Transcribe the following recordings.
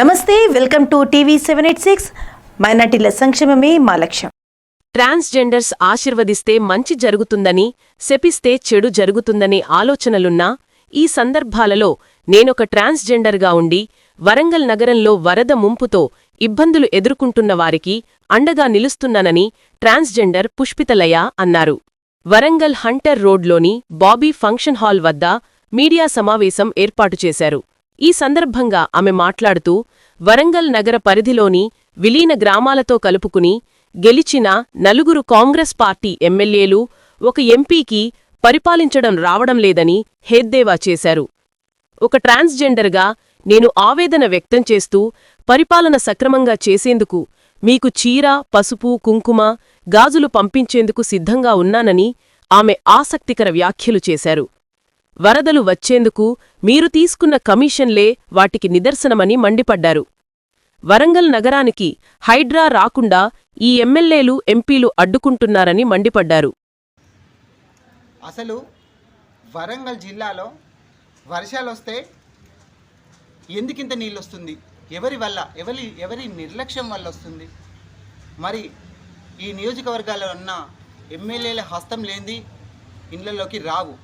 నమస్తే welcome to TV seven eight six. మైనార్టీల సంక్షేమమే మా లక్ష్యం. ట్రాన్స్జెండర్స్ ఆశీర్వదిస్తే మంచి జరుగుతుందని శపిస్తే చెడు జరుగుతుందనే ఆలోచనలున్నా ఈ సందర్భాలలో నేనొక ట్రాన్స్జెండర్గా ఉండి వరంగల్ నగరంలో వరద ముంపుతో ఇబ్బందులు ఎదుర్కొంటున్న వారికి అండగా నిలుస్తున్నానని ట్రాన్స్జెండర్ పుష్పితలయ అన్నారు. వరంగల్ హంటర్ రోడ్లోని బాబీ ఫంక్షన్ హాల్ వద్ద మీడియా సమావేశం ఏర్పాటు చేశారు. ఈ సందర్భంగా ఆమె మాట్లాడుతూ వరంగల్ నగర పరిధిలోని విలీన గ్రామాలతో కలుపుకుని గెలిచిన నలుగురు కాంగ్రెస్ పార్టీ ఎమ్మెల్యేలు ఒక ఎంపీకి పరిపాలించడం రావడం లేదని హేద్దేవా చేశారు. ఒక ట్రాన్స్జెండర్గా నేను ఆవేదన వ్యక్తం చేస్తూ పరిపాలన సక్రమంగా చేసేందుకు మీకు చీర పసుపు కుంకుమ గాజులు పంపించేందుకు సిద్ధంగా ఉన్నానని ఆమె ఆసక్తికర వ్యాఖ్యలు చేశారు. వరదలు వచ్చేందుకు మీరు తీసుకున్న కమిషన్లే వాటికి నిదర్శనమని మండిపడ్డారు. వరంగల్ నగరానికి హైడ్రా రాకుండా ఈ ఎమ్మెల్యేలు ఎంపీలు అడ్డుకుంటున్నారని మండిపడ్డారు. అసలు వరంగల్ జిల్లాలో వర్షాలు వస్తే ఎందుకింత నీళ్ళు వస్తుంది ఎవరి వల్ల? ఎవరి ఎవరి నిర్లక్ష్యం వల్ల వస్తుంది మరి ఈ నియోజకవర్గాల్లో ఉన్న ఎమ్మెల్యేల హస్తం లేనిది ఇళ్ళలోకి రావు.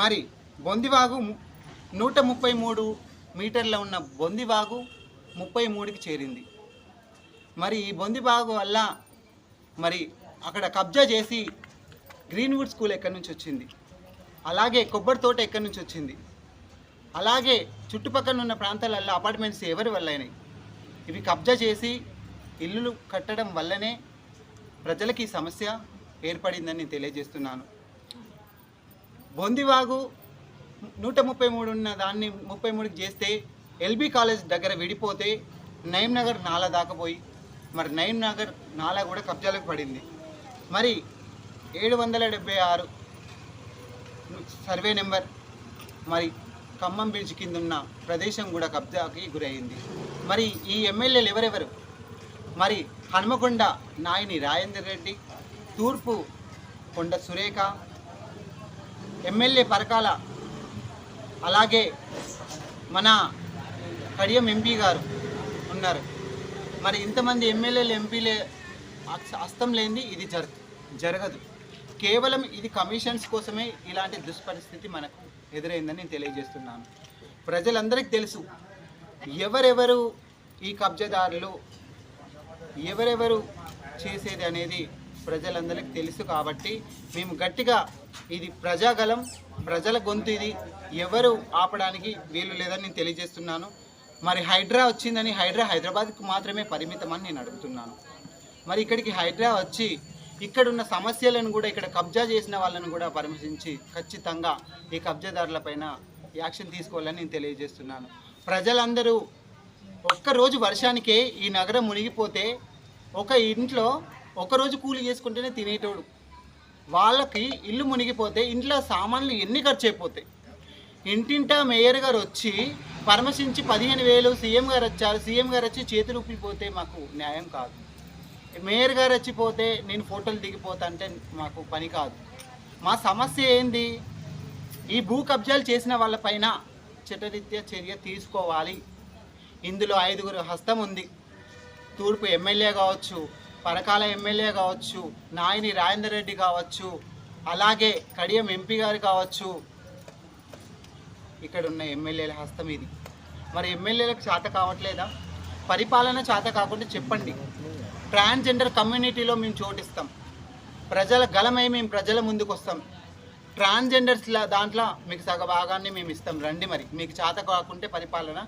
మరి బొందివాగు నూట ముప్పై మూడు మీటర్ల ఉన్న బొందివాగు ముప్పై మూడుకి చేరింది. మరి ఈ బొందివాగు వల్ల మరి అక్కడ కబ్జా చేసి గ్రీన్వుడ్ స్కూల్ ఎక్కడి నుంచి వచ్చింది? అలాగే కొబ్బరి తోట ఎక్కడి నుంచి వచ్చింది? అలాగే చుట్టుపక్కల ఉన్న ప్రాంతాలలో అపార్ట్మెంట్స్ ఎవరి వల్ల అయినాయి ఇవి కబ్జా చేసి ఇల్లులు కట్టడం వల్లనే ప్రజలకి సమస్య ఏర్పడిందని నేను తెలియజేస్తున్నాను. బొందివాగు నూట ముప్పై మూడు ఉన్న దాన్ని ముప్పై మూడుకి చేస్తే ఎల్బీ కాలేజ్ దగ్గర విడిపోతే నయం నగర్ నాలా దాకపోయి మరి నయం నగర్ నాలా కూడా కబ్జాలకు పడింది. మరి ఏడు వందల డెబ్బై ఆరు సర్వే నెంబర్ మరి ఖమ్మం బ్రిడ్జ్ కింద ఉన్న ప్రదేశం కూడా కబ్జాకి గురైంది. మరి ఈ ఎమ్మెల్యేలు ఎవరెవరు? మరి హనుమకొండ నాయని రాజేందర్ రెడ్డి తూర్పు కొండ సురేఖ ఎమ్మెల్యే పరకాల అలాగే మన కడియం ఎంపీ గారు ఉన్నారు. మరి ఇంతమంది ఎమ్మెల్యేలు ఎంపీలే అస్తం హస్తం లేనిది ఇది జర జరగదు. కేవలం ఇది కమిషన్స్ కోసమే ఇలాంటి దుష్పరిస్థితి మనకు ఎదురైందని నేను తెలియజేస్తున్నాను. ప్రజలందరికీ తెలుసు ఎవరెవరు ఈ కబ్జాదారులు ఎవరెవరు చేసేది అనేది ప్రజలందరికీ తెలుసు కాబట్టి మేము గట్టిగా ఇది ప్రజాగలం ప్రజల గొంతు ఇది. ఎవరు ఆపడానికి వీలు లేదని నేను తెలియజేస్తున్నాను. మరి హైడ్రా వచ్చిందని హైడ్రా హైదరాబాద్కు మాత్రమే పరిమితమని నేను అడుగుతున్నాను. మరి ఇక్కడికి హైడ్రా వచ్చి ఇక్కడున్న సమస్యలను కూడా ఇక్కడ కబ్జా చేసిన వాళ్ళను కూడా పరామర్శించి ఖచ్చితంగా ఈ కబ్జాదారులపైన యాక్షన్ తీసుకోవాలని నేను తెలియజేస్తున్నాను. ప్రజలందరూ ఒక్కరోజు వర్షానికే ఈ నగరం మునిగిపోతే ఒక ఇంట్లో ఒకరోజు కూలి చేసుకుంటేనే తినేటోడు. వాళ్ళకి ఇల్లు మునిగిపోతే ఇంట్లో సామాన్లు ఎన్ని ఖర్చు అయిపోతాయి ఇంటింటా మేయర్ గారు వచ్చి పరామర్శించి పదిహేను వేలు సీఎం గారు వచ్చారు. సీఎం గారు వచ్చి చేతులు ఊపిపోతే మాకు న్యాయం కాదు. మేయర్ గారు వచ్చిపోతే నేను ఫోటోలు దిగిపోతా అంటే మాకు పని కాదు. మా సమస్య ఏంది? ఈ భూ కబ్జాలు చేసిన వాళ్ళపైన చట్టరీత్యా చర్య తీసుకోవాలి. ఇందులో ఐదుగురు హస్తం ఉంది. తూర్పు ఎమ్మెల్యే కావచ్చు పరకాల ఎమ్మెల్యే కావచ్చు నాయని రాజేందర్ రెడ్డి కావచ్చు అలాగే కడియం ఎంపీ గారు కావచ్చు ఇక్కడ ఉన్న ఎమ్మెల్యేల హస్తం ఇది. మరి ఎమ్మెల్యేలకు చేత కావట్లేదా? పరిపాలన చేత కాకుండా చెప్పండి. ట్రాన్స్జెండర్ కమ్యూనిటీలో మేము చోటిస్తాం. ప్రజల గలమై మేము ప్రజల ముందుకు వస్తాం ట్రాన్స్జెండర్స్ దాంట్లో మీకు సగ భాగాన్ని మేము ఇస్తాం. రండి మరి. మీకు చేత కాకుంటే పరిపాలన